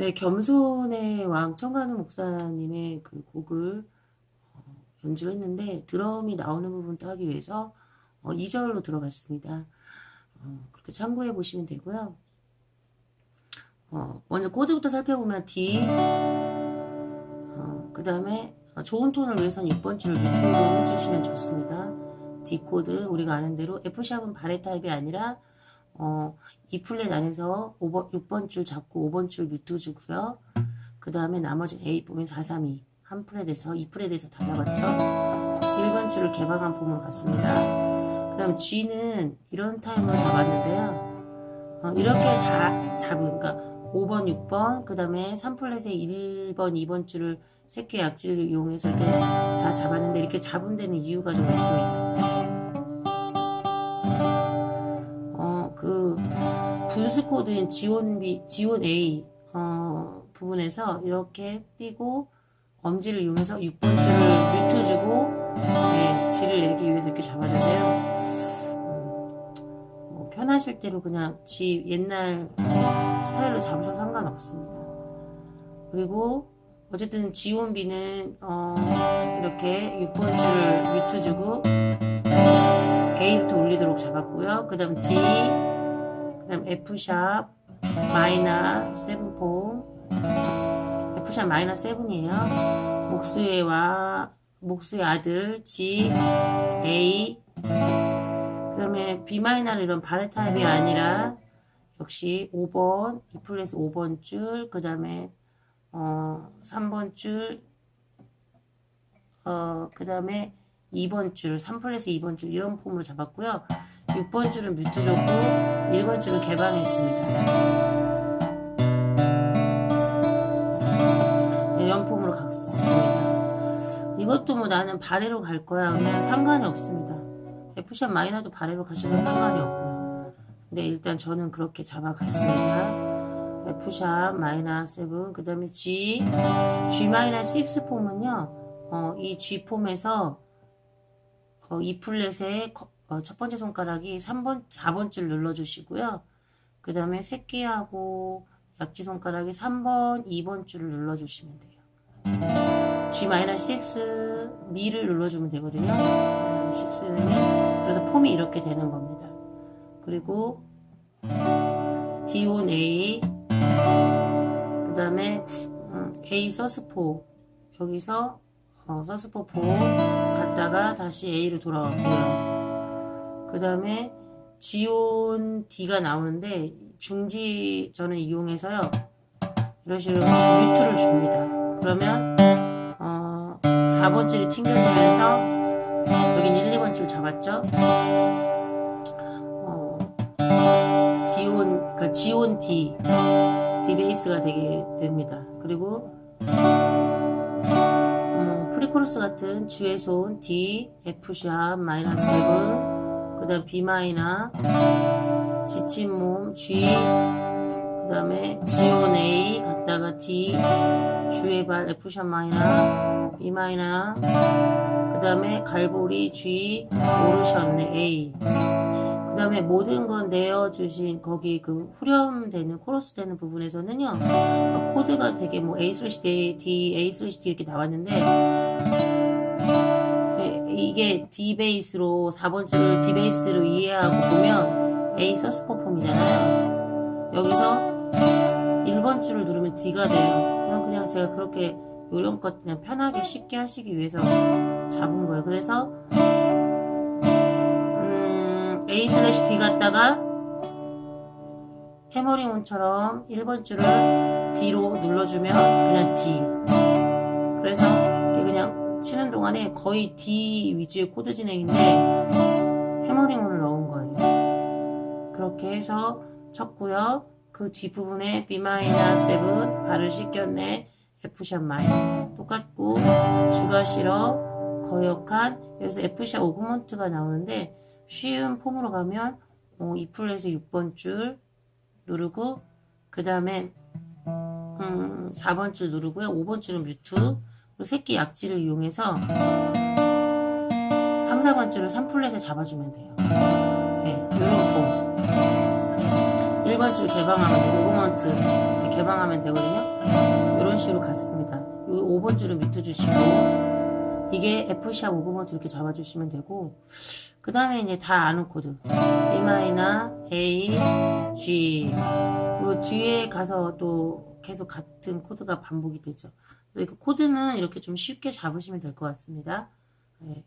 네, 겸손의 왕 청간우 목사님의 그 곡을 어, 연주를 했는데 드럼이 나오는 부분 따기 위해서 어, 2절로 들어갔습니다. 어, 그렇게 참고해 보시면 되고요. 어, 먼저 코드부터 살펴보면 D, 어, 그 다음에 좋은 톤을 위해서는 6번 줄을 유튜브 해주시면 좋습니다. D 코드 우리가 아는 대로 F샵은 바레 타입이 아니라 어, 이 플랫 안에서 5번, 6번 줄 잡고 5번 줄 뮤트 주고요. 그 다음에 나머지 A 보면 4, 3, 2. 한 플랫에서 2 플랫에서 다 잡았죠. 1번 줄을 개방한 폼으로 갔습니다. 그 다음 G는 이런 타임으로 잡았는데요. 어, 이렇게 다 잡은, 그러니까 5번, 6번, 그 다음에 3플랫에 1번, 2번 줄을 새끼 약질을 이용해서 이렇게 다 잡았는데 이렇게 잡은 데는 이유가 좀 있습니다. 분수 코드인 지원 A, 어, 부분에서 이렇게 띄고 엄지를 이용해서 6번 줄을 뮤트 주고, 네, 지를 내기 위해서 이렇게 잡았는데요. 음, 뭐 편하실 대로 그냥 지 옛날 스타일로 잡으셔도 상관없습니다. 그리고 어쨌든 지원비는 어, 이렇게 6번 줄을 뮤트 주고 A부터 올리도록 잡았고요. 그 다음 D, 그 다음 F샵, 마이너, 세븐폼, F샵 마이너 세븐이에요. 목수의 와, 목수의 아들, G, A, 그 다음에 B 마이너는 이런 바레 타입이 아니라 역시 5번, E 플랫 5번 줄, 그 다음에 어, 3번 줄, 어, 그 다음에 2번 줄, 3플랫 2번 줄 이런 폼으로 잡았고요. 6번 줄은 뮤트 줬고 1번 줄은 개방했습니다. 이런 폼으로 갔습니다. 이것도 뭐 나는 바레로 갈 거야. 그냥 상관이 없습니다. F샵 마이너도 바레로 가셔도 상관이 없고요. 근데 일단 저는 그렇게 잡아갔습니다. F샵 마이너 7, 그 다음에 G, G 마이너 6 폼은요, 어, 이 G 폼에서 어, 이 플랫의 거- 어, 첫 번째 손가락이 3번, 4번 줄 눌러주시고요. 그 다음에 새끼하고 약지 손가락이 3번, 2번 줄을 눌러주시면 돼요. G-6 미를 눌러주면 되거든요. 6는 그래서 폼이 이렇게 되는 겁니다. 그리고 D1 A 그 다음에 음, A 서스포 여기서 어, 서스포 4 갔다가 다시 A로 돌아왔고요. 그 다음에 지온 D가 나오는데 중지 저는 이용해서요. 이런 식으로 뮤트를 줍니다. 그러면 어, 4번 줄이 튕겨지면서 여긴 1, 2번 줄 잡았죠? 어, D온, 그러니까 G온 D, D 베이스가 되게 됩니다. 그리고 음, 프리코러스 같은 주의 손 D, F샵, 마이너스 7, 그 다음 B 마이너, 지친 몸 G, 그 다음에 G온 A, 갔다가 D, 주의 발 F샵 마이너, B 마이너, 그 다음에 갈보리 G, 오르셨네 A. 그 다음에 모든 건 내어주신 거기 그 후렴되는 코러스 되는 부분에서는요 어, 코드가 되게 뭐 A 슬래시 D, A 슬래시 D 이렇게 나왔는데 예, 이게 D 베이스로 4번 줄을 D 베이스로 이해하고 보면 A 서스퍼 폼이잖아요. 여기서 1번 줄을 누르면 D가 돼요. 그냥 그냥 제가 그렇게 요령껏 그냥 편하게 쉽게 하시기 위해서 잡은 거예요. 그래서 음, A 슬래시 D 갔다가 해머링온처럼 1번 줄을 D로 눌러주면 그냥 D. 그래서 치는 동안에 거의 D 위주의 코드 진행인데 해머링온을 넣은 거예요. 그렇게 해서 쳤고요. 그 뒷부분에 B-7 발을 씻겼네. F샵 마이너 똑같고 주가 실어 거역한 여기서 F샵 오그먼트가 나오는데 쉬운 폼으로 가면 어, 2플랫에서 6번 줄 누르고 그 다음에 음, 4번 줄 누르고요 5번 줄은 뮤트 새끼 약지를 이용해서 3, 4번 줄을 3플랫에 잡아주면 돼요 네, 요런 폼 1번 줄 개방하면 오그먼트 이렇게 개방하면 되거든요. 이런 식으로 갔습니다. 여기 5번 줄을 밑에 주시고 이게 F샵 5번부터 이렇게 잡아주시면 되고 그 다음에 이제 다 아는 코드 마이너 A G 그 뒤에 가서 또 계속 같은 코드가 반복이 되죠. 그래서 그 코드는 이렇게 좀 쉽게 잡으시면 될 것 같습니다. 네.